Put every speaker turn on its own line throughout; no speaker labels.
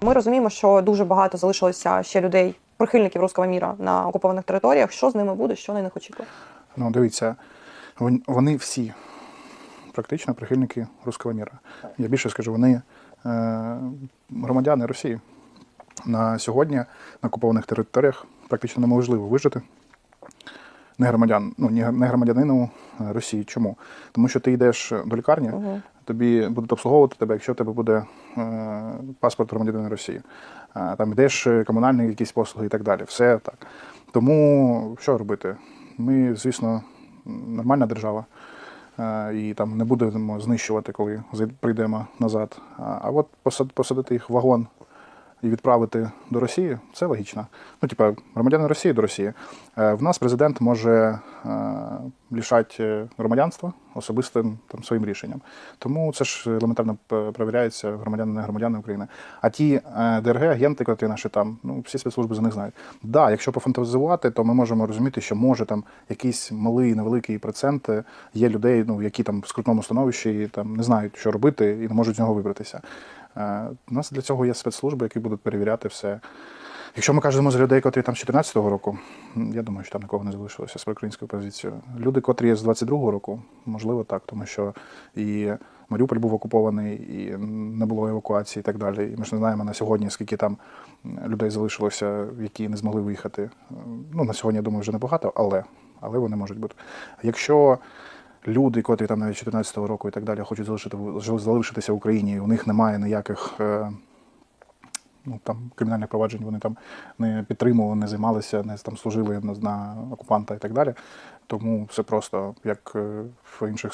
Ми розуміємо, що дуже багато залишилося ще людей, прихильників руського міра на окупованих територіях. Що з ними буде, що на них очікує?
Ну, дивіться, вони всі практично прихильники руського міра. Я більше скажу, вони е, громадяни Росії. На сьогодні на окупованих територіях практично неможливо вижити. Не громадян, ну не громадянину е, Росії. Чому? Тому що ти йдеш до лікарні, тобі будуть обслуговувати тебе, якщо в тебе буде е, паспорт громадянина Росії. Е, там йдеш е, комунальні якісь послуги і так далі. Все так. Тому що робити? Ми, звісно, нормальна держава. І там не будемо знищувати, коли прийдемо назад. А от посадити їх в вагон і відправити до Росії це логічно. Ну, типа, громадяни Росії до Росії. В нас президент може е, лишати громадянства особистим там, своїм рішенням. Тому це ж елементарно п- перевіряється громадяни, не громадяни України. А ті е, ДРГ, агенти, які наші там, ну всі спецслужби за них знають. Да, якщо пофантазувати, то ми можемо розуміти, що може там якийсь малий невеликий процент е, є людей, ну які там в скрутному становищі і там не знають, що робити, і не можуть з нього вибратися. Е, У нас для цього є спецслужби, які будуть перевіряти все. Якщо ми кажемо за людей, котрі там з 14-го року, я думаю, що там нікого не залишилося з проукраїнською позицією. Люди, котрі з 22-го року, можливо, так, тому що і Маріуполь був окупований, і не було евакуації і так далі. І ми ж не знаємо на сьогодні, скільки там людей залишилося, які не змогли виїхати. Е, Ну, на сьогодні, я думаю, вже небагато, але, але вони можуть бути. Якщо люди, котрі там навіть 14-го року і так далі, хочуть залишити, залишитися в Україні, і у них немає ніяких. Ну, там, кримінальних проваджень вони там не підтримували, не займалися, не там служили на, на окупанта і так далі. Тому все просто як е, в інших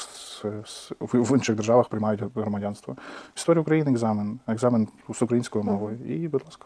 в інших державах приймають громадянство. Історія України екзамен, екзамен з українською мовою. І, будь ласка.